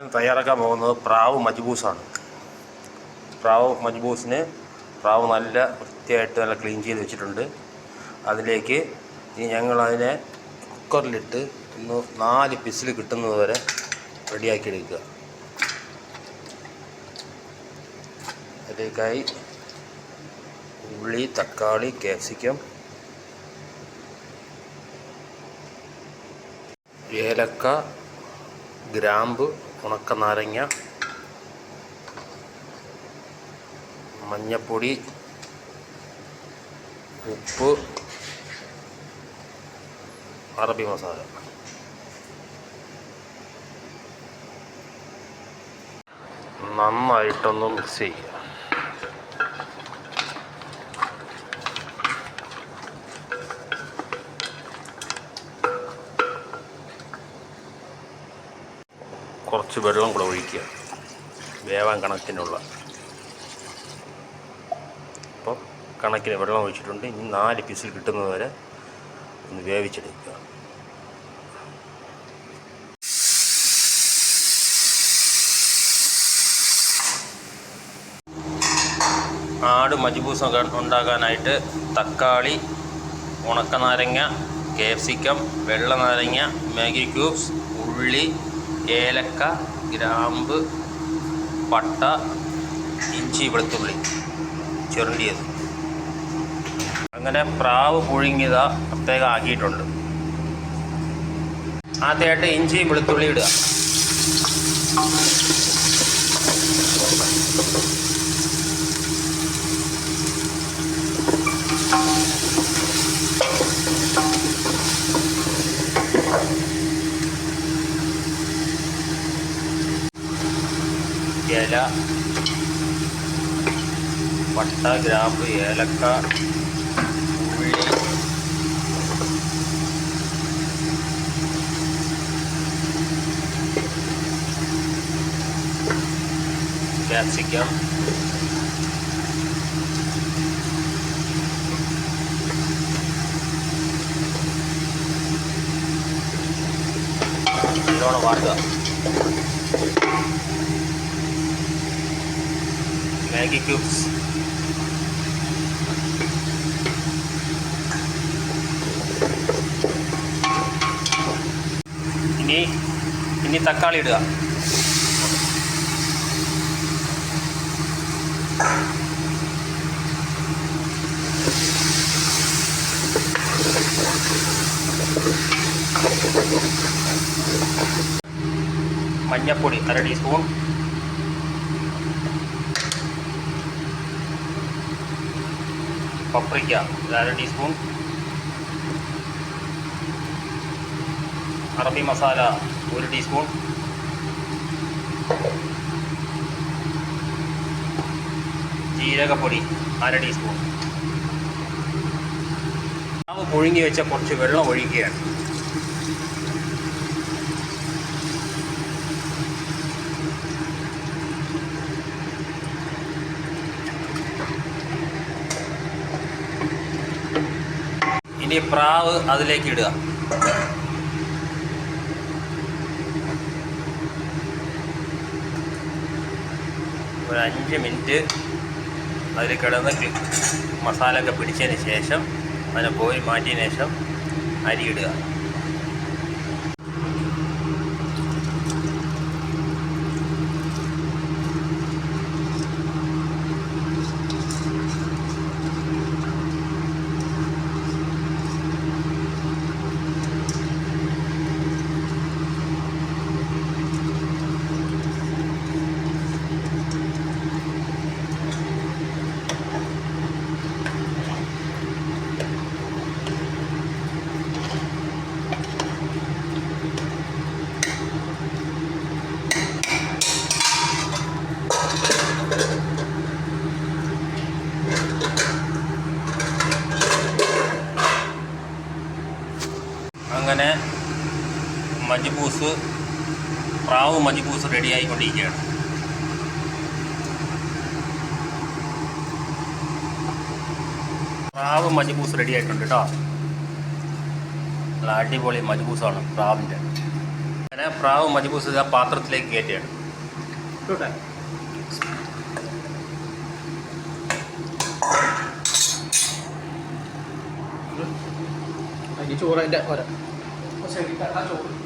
തയ്യാറാക്കാൻ പോകുന്നത് പ്രാവ് മജ്ബൂസാണ്. പ്രാവ് മജ്ബൂസിന് പ്രാവ് നല്ല വൃത്തിയായിട്ട് നല്ല ക്ലീൻ ചെയ്ത് വെച്ചിട്ടുണ്ട്. അതിലേക്ക് ഇനി ഞങ്ങളതിനെ കുക്കറിലിട്ട് ഒന്ന് നാല് പിസിൽ കിട്ടുന്നത് വരെ റെഡിയാക്കി എടുക്കുക. അതിലേക്കായി ഉള്ളി തക്കാളി ക്യാപ്സിക്കം ഏലക്ക ഗ്രാമ്പ് ഉണക്ക നാരങ്ങ മഞ്ഞപ്പൊടി ഉപ്പ് അറബി മസാല. നന്നായിട്ടൊന്ന് മിക്സ് ചെയ്യുക. കുറച്ച് വെള്ളം കൂടെ ഒഴിക്കുക. വേവാൻ കണക്കിനുള്ള. അപ്പോൾ കണക്കിന് വെള്ളം ഒഴിച്ചിട്ടുണ്ട്. ഇനി നാല് പീസിൽ കിട്ടുന്നത് വരെ ഒന്ന് വേവിച്ചെടുക്കുക. ആട് മജ്ബൂസ് ഉണ്ടാക്കാനായിട്ട് തക്കാളി ഉണക്കനാരങ്ങ കേപ്സിക്കം വെള്ള നാരങ്ങ മാഗി ക്യൂബ്സ് ഉള്ളി ഏലക്ക ഗ്രാമ്പ് പട്ട ഇഞ്ചി വെളുത്തുള്ളി. ചുരണ്ടിയത്. അങ്ങനെ പ്രാവ് പുഴുങ്ങിയത് പ്രത്യേകം ആക്കിയിട്ടുണ്ട്. ആദ്യമായിട്ട് ഇഞ്ചി വെളുത്തുള്ളി ഇടുക. ഇല പട്ട ഗ്രാമ്പ് ഏലക്ക ഉള്ളി ക്യാപ്സിക്കം നല്ലോണം വാട്ടുക. മാഗി ക്യൂബ്സ് ഇനി ഇനി തക്കാളി ഇടുക മഞ്ഞപ്പൊടി അര ടീസ്പൂൺ പപ്രിക്ക അര ടീസ്പൂൺ അറബി മസാല ഒരു ടീസ്പൂൺ ജീരകപ്പൊടി അര ടീസ്പൂൺ പുഴുങ്ങി വെച്ച കുറച്ച് വെള്ളം ഒഴിക്കുകയാണ്. ഇനി പ്രാവ് അതിലേക്ക് ഇടുക. ഒരു അഞ്ച് മിനിറ്റ് അതിൽ കിടന്ന് മസാലയൊക്കെ പിടിച്ചതിന് ശേഷം അതിനെ പോയി മാറ്റിയതിന് ശേഷം അരി ഇടുക. അങ്ങനെ മജ്ബൂസ് പ്രാവ് മജ്ബൂസ് റെഡിയായിക്കൊണ്ടിരിക്കുകയാണ് പ്രാവ് മജ്ബൂസ് റെഡി ആയിട്ടുണ്ട് കേട്ടോ നല്ല അടിപൊളി മജ്ബൂസാണ് പ്രാവിൻ്റെ അങ്ങനെ പ്രാവ് മജ്ബൂസ് ഇത് ആ പാത്രത്തിലേക്ക് കയറ്റിയാണ് ഇട്ടോട്ടെ അതിന് ചോറ് അതിൻ്റെ Saya.